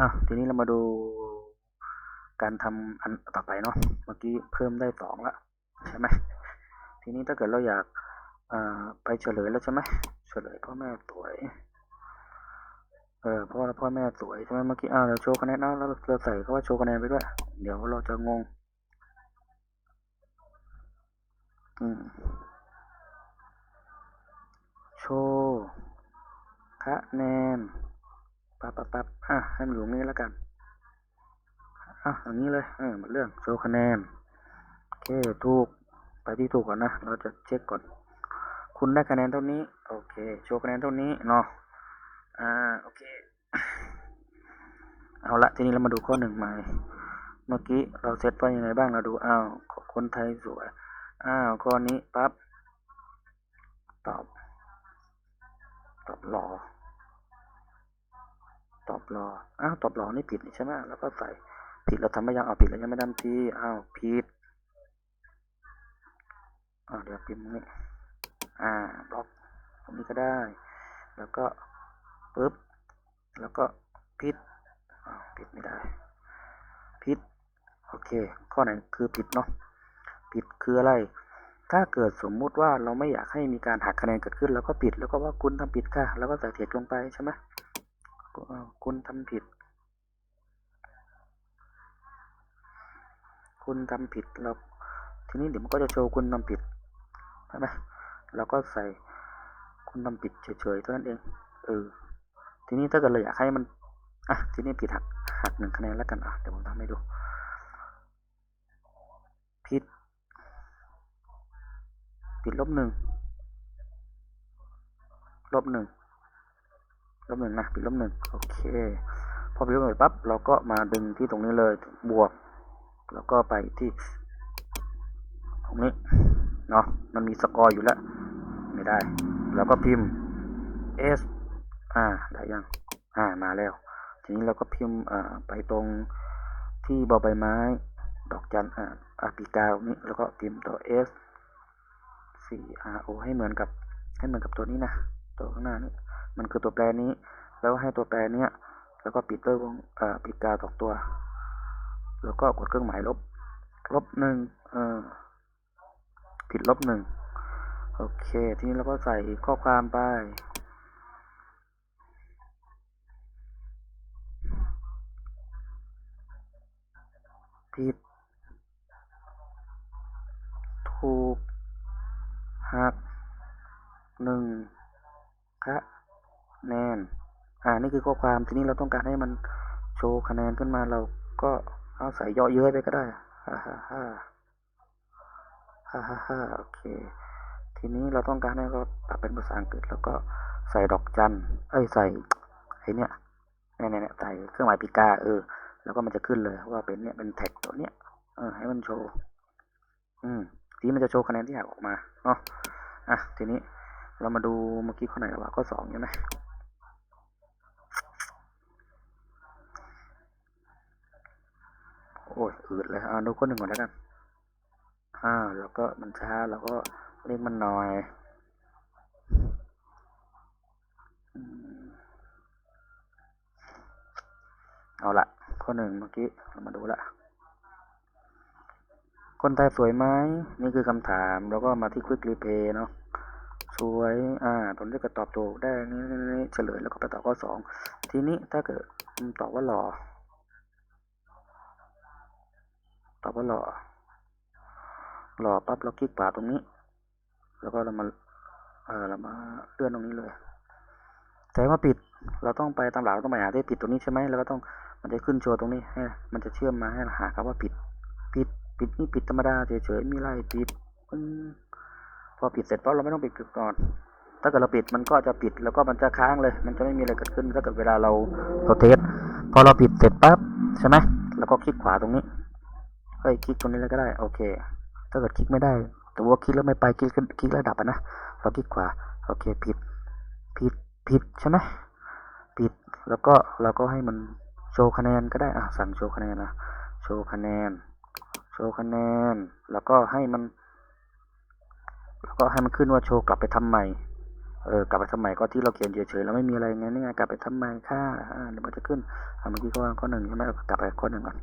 อะทีนี้เรามาดูการทำอันต่อไปเนาะเมื่อกี้เพิ่มได้สองละใช่ไหมทีนี้ถ้าเกิดเราอยากไปเฉลยแล้วใช่ไหมเฉลยพ่อแม่สวยเออพ่อพ่อแม่สวยใช่ไหมเมื่อกี้อ่าเราโชว์คะแนนนะแล้วเราใส่คำว่าโชว์คะแนนไปด้วย เดี๋ยวเราจะงง อืมโชว์คะแนน ปั๊บปั๊บปั๊บอะให้มันอยู่งนี้แล้วกันอะอย่างนี้เลยเออหมดเรื่องโชว์คะแนนโอเคถูกไปที่ถูกก่อนนะเราจะเช็คก่อน คุณได้คะแนนเท่านี้ โอเค โชว์คะแนนเท่านี้เนาะอ่าโอเค เอาละทีนี้เรามาดูข้อหนึ่งใหม่เมื่อกี้เราเซตไว้ยังไงบ้างเราดูอ้าวคนไทยสวยอ้าวข้อนี้ปั๊บตอบตอบหรอ ตอบรอ อ้าวตอบรอนี่ผิดนี่ใช่ไหมแล้วก็ใส่ผิดเราทำไม่ยังเอาผิดแล้วยังไม่ทำทีอ้าวผิดอ้าเดี๋ยวพิมพ์ตรงนี้อ่าบล็อกตรงนี้ก็ได้ แล้วก็ปึ๊บแล้วก็ผิดอ้าวผิดไม่ได้ผิดโอเค ข้อไหนคือผิดเนาะผิดคืออะไร ถ้าเกิดสมมุติว่าเราไม่อยากให้มีการหักคะแนนเกิดขึ้น แล้วก็ผิดแล้วก็ว่าคุณทำผิดค่ะ แล้วก็ใส่เทคลงไปใช่ไหม คุณทำผิด คุณทำผิดเราทีนี้เดี๋ยวมันก็จะโชว์คุณทำผิดใช่ไหมเราก็ใส่คุณทำผิดเฉยๆเท่านั้นเองเออทีนี้ถ้าเกิดเราอยากให้มันอะทีนี้ผิดหักหักหนึ่งคะแนนแล้วกันอะเดี๋ยวผมทำให้ดูผิดผิดลบหนึ่งลบหนึ่ง ลบหนึ่งนะผิดลบหนึ่งโอเค พอผิดลบหนึ่งปั๊บเราก็มาดึงที่ตรงนี้เลยบวก แล้วก็ไปที่ ตรงนี้เนาะมันมีสกอร์อยู่แล้ว ไม่ได้แล้วก็พิมพ์ s อ่าได้ยังอ่ามาแล้ว ทีนี้เราก็พิมพ์อ่าไปตรงที่บอใบไม้ ดอกจันอ่าอาปีกาตรงนี้แล้วก็พิมพ์ตัว s 4 r o ให้เหมือนกับให้เหมือนกับตัวนี้นะ ตัวข้างหน้านี้มันคือตัวแปรนี้ แล้วให้ตัวแปรเนี้ยแล้วก็ปิดด้วยวงเอ่อปิดกาวสองตัว แล้วก็กดเครื่องหมายลบ ลบหนึ่งเออผิดลบหนึ่งโอเค ทีนี้เราก็ใส่ข้อความไป ผิด ถูกหักหนึ่ง คะแนน อ่า นี่คือข้อความ ทีนี้เราต้องการให้มันโชว์คะแนนขึ้นมา เราก็เอาใส่เยอะเย้ยไปก็ได้ ฮ่าฮ่าฮ่าฮ่าฮ่าโอเค ทีนี้เราต้องการให้เขาปรับเป็นภาษาอังกฤษ แล้วก็ใส่ดอกจัน เอ้ย ใส่ไอ้เนี่ยเนี่ยเนี่ยใส่เครื่องหมายปีกา เออ แล้วก็มันจะขึ้นเลยว่าเป็นเนี่ย เป็นแท็กตัวเนี้ย เออ ให้มันโชว์ อืม ทีนี้มันจะโชว์คะแนนที่อยากออกมา เนาะ อะ ทีนี้ เรามาดูเมื่อกี้ข้อไหนแล้วะข้อสองใช่ไหมโอ้ยอืดเลยอ่าดูข้อหนึ่งก่อนแล้วกันอ่าแล้วก็มันช้าแล้วก็เร่งมันหน่อยเอาละข้อหนึ่งเมื่อกี้เรามาดูละคนไทยสวยไหมนี่คือคำถามแล้วก็มาที่ Quick Replay เนาะ สวย อ่าตอนนี้ก็ตอบถูกได้นี่นี่เฉลยแล้วก็ไปตอบข้อสองทีนี้ถ้าเกิดตอบว่าหล่อ ตอบว่าหล่อ หล่อปั๊บเราคลิกขวาตรงนี้ แล้วก็เรามา เออเรามาเลื่อนตรงนี้เลยแสดงว่าปิด เราต้องไปตามหลักเราต้องไปหาที่ผิดตรงนี้ใช่ไหมแล้วก็ต้องมันจะขึ้นโชว์ตรงนี้ให้มันจะเชื่อมมาให้เราหาคำว่าผิดผิดผิดนี่ผิดธรรมดาเฉยๆมีไรผิดปึ้ง พอปิดเสร็จปั๊บเราไม่ต้องปิดก่อน ถ้าเกิดเราปิดมันก็จะปิดแล้วก็มันจะค้างเลย มันจะไม่มีอะไรเกิดขึ้น ถ้าเกิดเวลาเราเราเทสพอเราปิดเสร็จปั๊บใช่ไหมแล้วก็คลิกขวาตรงนี้เฮ้ยคลิกตรงนี้เลยก็ได้โอเค ถ้าเกิดคลิกไม่ได้ แต่ว่าคลิกแล้วไม่ไปคลิกคลิกแล้วดับอะนะเราคลิกขวาโอเคผิดผิดผิดใช่ไหมผิดแล้วก็เราก็ให้มันโชว์คะแนนก็ได้อะสั่งโชว์คะแนนนะโชว์คะแนน โชว์คะแนน แล้วก็ให้มัน แล้วก็ให้มันขึ้นว่าโชว์กลับไปทำใหม่เออกลับไปทำใหม่ก็ที่เราเขียนเฉยๆแล้วไม่มีอะไรไงนี่ไงกลับไปทำใหม่ค่ะอ่าเดี๋ยวมันจะขึ้นอ่าเมื่อกี้ข้อข้อหนึ่งใช่ไหมเรากลับไปข้อหนึ่งก่อน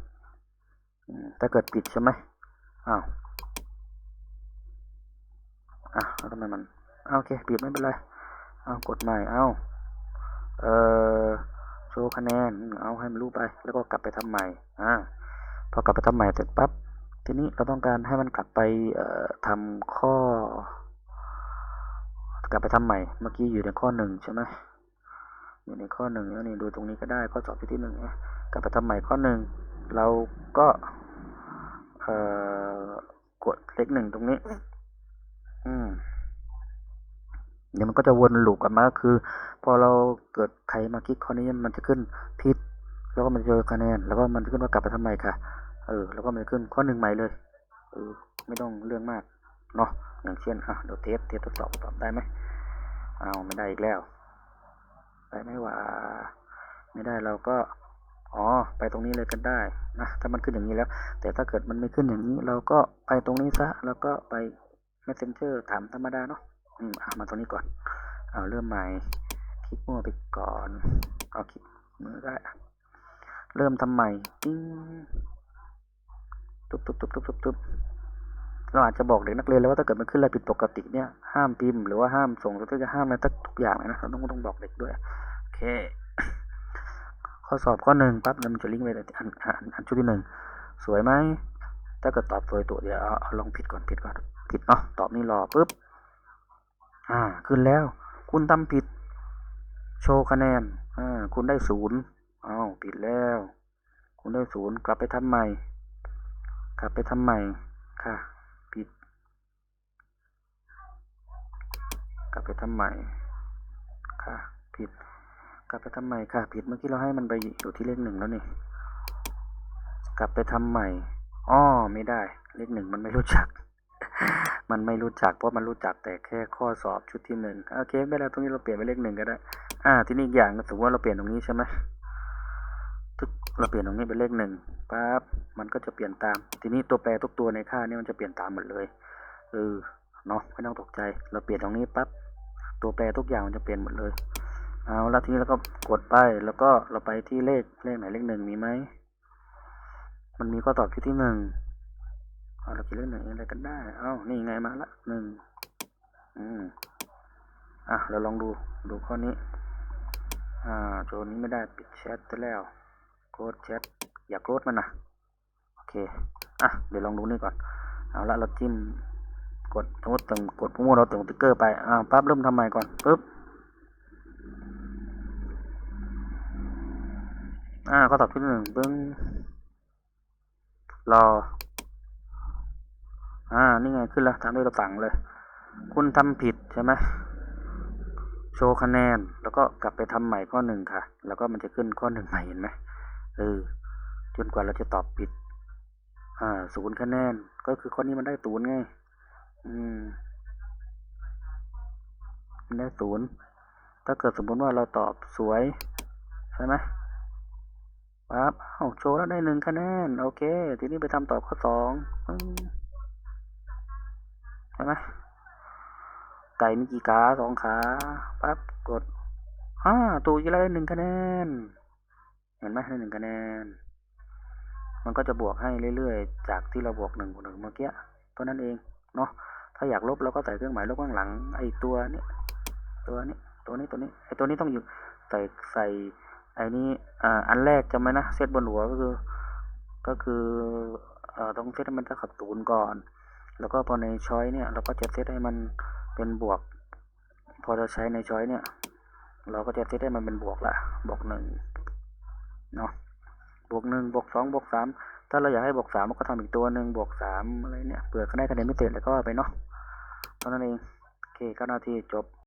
อืมถ้าเกิดปิดใช่ไหมอ้าวอะแล้วทำไมมันอ้าวโอเคปิดไม่เป็นไรเอากดใหม่เอาเออโชว์คะแนนเอาให้มันรู้ไป แล้วก็กลับไปทำใหม่อ่าพอกลับไปทำใหม่เสร็จปั๊บ ทีนี้เราต้องการให้มันกลับไปทำข้อ กลับไปทำใหม่ เมื่อกี้อยู่ในข้อหนึ่งใช่ไหมอยู่ในข้อหนึ่งแล้วนี่ดูตรงนี้ก็ได้ข้อสอบที่ที่หนึ่งกลับไปทำใหม่ข้อหนึ่งเราก็กดเลขหนึ่งตรงนี้ อืมเดี๋ยวมันก็จะวนลูปกลับมาคือ พอเราเกิดใครมาคลิกข้อนี้มันจะขึ้นผิดแล้วก็มันจะเจอคะแนน แล้วก็มันจะขึ้นว่ากลับไปทำใหม่ค่ะ เออ แล้วก็มันขึ้นข้อหนึ่งใหม่เลยเออไม่ต้องเรื่องมากเนาะอย่างเช่นอะเดี๋ยวเทสเทสทดสอบตอบได้ไหมเอาไม่ได้อีกแล้วได้ไหมว่า ไม่ได้เราก็อ๋อไปตรงนี้เลยก็ได้นะถ้ามันขึ้นอย่างนี้แล้ว แต่ถ้าเกิดมันไม่ขึ้นอย่างนี้ เราก็ไปตรงนี้ซะแล้วก็ไป messenger ถามธรรมดาเนาะอืมอะมาตรงนี้ก่อนเอาเริ่มใหม่คลิกมั่วไปก่อนเอาคลิกมือได้เริ่มทำใหม่ติ้ง ตุ๊บตุ๊บตุ๊บตุ๊บตุ๊บตุ๊บเราอาจจะบอกเด็กนักเรียนเลยว่าถ้าเกิดมันขึ้นอะไรผิดปกติเนี่ยห้ามพิมพ์หรือว่าห้ามส่งหรือว่าจะห้ามอะไรทุกทุกอย่างเลยนะเราต้องต้องบอกเด็กด้วยโอเค ข้อสอบข้อหนึ่งปั๊บแล้วมันจะลิงก์ไปอันอันอันชุดที่หนึ่งสวยไหมถ้าเกิดตอบสวยตัวเดียวเอาเอาลองผิดก่อนผิดก่อนผิดเนาะตอบนี่รอปุ๊บอ่าขึ้นแล้ว คุณทำผิด โชว์คะแนนอ่าคุณได้ศูนย์อ้าวผิดแล้ว คุณได้ศูนย์กลับไปทำใหม่ กลับไปทำใหม่ค่ะผิด กลับไปทำใหม่ค่ะผิด กลับไปทำใหม่ค่ะผิดเมื่อกี้เราให้มันไปอยู่ที่เลขหนึ่งแล้วนี่ กลับไปทำใหม่อ้อไม่ได้ เลขหนึ่งมันไม่รู้จัก มันไม่รู้จักเพราะมันรู้จักแต่แค่ข้อสอบชุดที่หนึ่งโอเคไม่เป็นไรตรงนี้เราเปลี่ยนไปเลขหนึ่งก็ได้ อ่า ที่นี่อีกอย่างก็ถือว่าเราเปลี่ยนตรงนี้ใช่ไหมทึกเราเปลี่ยนตรงนี้เป็นเลขหนึ่งปั๊บ มันก็จะเปลี่ยนตาม ทีนี้ตัวแปรทุกตัวในค่านี่มันจะเปลี่ยนตามหมดเลยเออเนาะไม่ต้องตกใจ เราเปลี่ยนตรงนี้ปั๊บตัวแปรทุกอย่างมันจะเปลี่ยนหมดเลยเอาแล้วทีนี้เราก็กดไปแล้วก็เราไปที่เลขเลขไหนเลขหนึ่งมีไหมมันมีข้อตอบที่ที่หนึ่งเอาเราคิดเลขหนึ่งอะไรกันได้เอ้านี่ไงมาละหนึ่งอืมอะเราลองดูดูข้อนี้อ่าโจนี้ไม่ได้ปิดแชทไปแล้วโค้ดแชทอย่าโค้ดมันนะ เค อะ เดี๋ยวลองดูนี่ก่อน เอาละเราจิ้ม กดสมมติตึงกดมั่วเราตึงติ๊กเกอร์ไป อ่าปั๊บเริ่มทำใหม่ก่อนปึ๊บ อ่าข้อตอบที่หนึ่งปึ้ง รอ อ่า นี่ไงขึ้นแล้วตามด้วยเราสั่งเลย คุณทำผิดใช่ไหมโชว์คะแนน แล้วก็กลับไปทำใหม่ข้อหนึ่งค่ะ แล้วก็มันจะขึ้นข้อหนึ่งใหม่เห็นไหมเออจนกว่าเราจะตอบผิด อ่าศูนย์คะแนน ก็คือข้อนี้มันได้ศูนย์ไง อืมมันได้ศูนย์ถ้าเกิดสมมติว่าเราตอบสวย ใช่ไหมปั๊บอ้าโชว์แล้วได้หนึ่งคะแนน โอเค ทีนี้ไปทำตอบข้อสองใช่ไหมไก่มีกี่ขาสองขาปั๊บกดอ่าตูอีกแล้วได้หนึ่งคะแนน เห็นไหมได้หนึ่งคะแนน มันก็จะบวกให้เรื่อยๆ จากที่เราบวกหนึ่งบวกหนึ่งเมื่อกี้เท่านั้นเองเนาะถ้าอยากลบเราก็ใส่เครื่องหมายลบข้างหลังไอ้ตัวนี้ตัวนี้ตัวนี้ตัวนี้ไอ้ตัวนี้ต้องอยู่ใส่ใส่ไอ้นี้อ่าอันแรกจำไหมนะเซตบนหัวก็คือ ก็คือเอ่อต้องเซตให้มันเท่ากับศูนย์ก่อน แล้วก็พอในช้อยเนี่ยเราก็จะเซตให้มันเป็นบวก พอเราใช้ในช้อยเนี่ย เราก็จะเซตให้มันเป็นบวกละบวกหนึ่งเนาะ บวกหนึ่งบวกสองบวกสามถ้าเราอยากให้บวกสามก็ทำอีกตัวหนึ่งบวกสามอะไรเนี่ยเผื่อเขาได้คะแนนพิเศษแล้วก็ไปเนาะเท่านั้นเองโอเคเก้านาทีจบ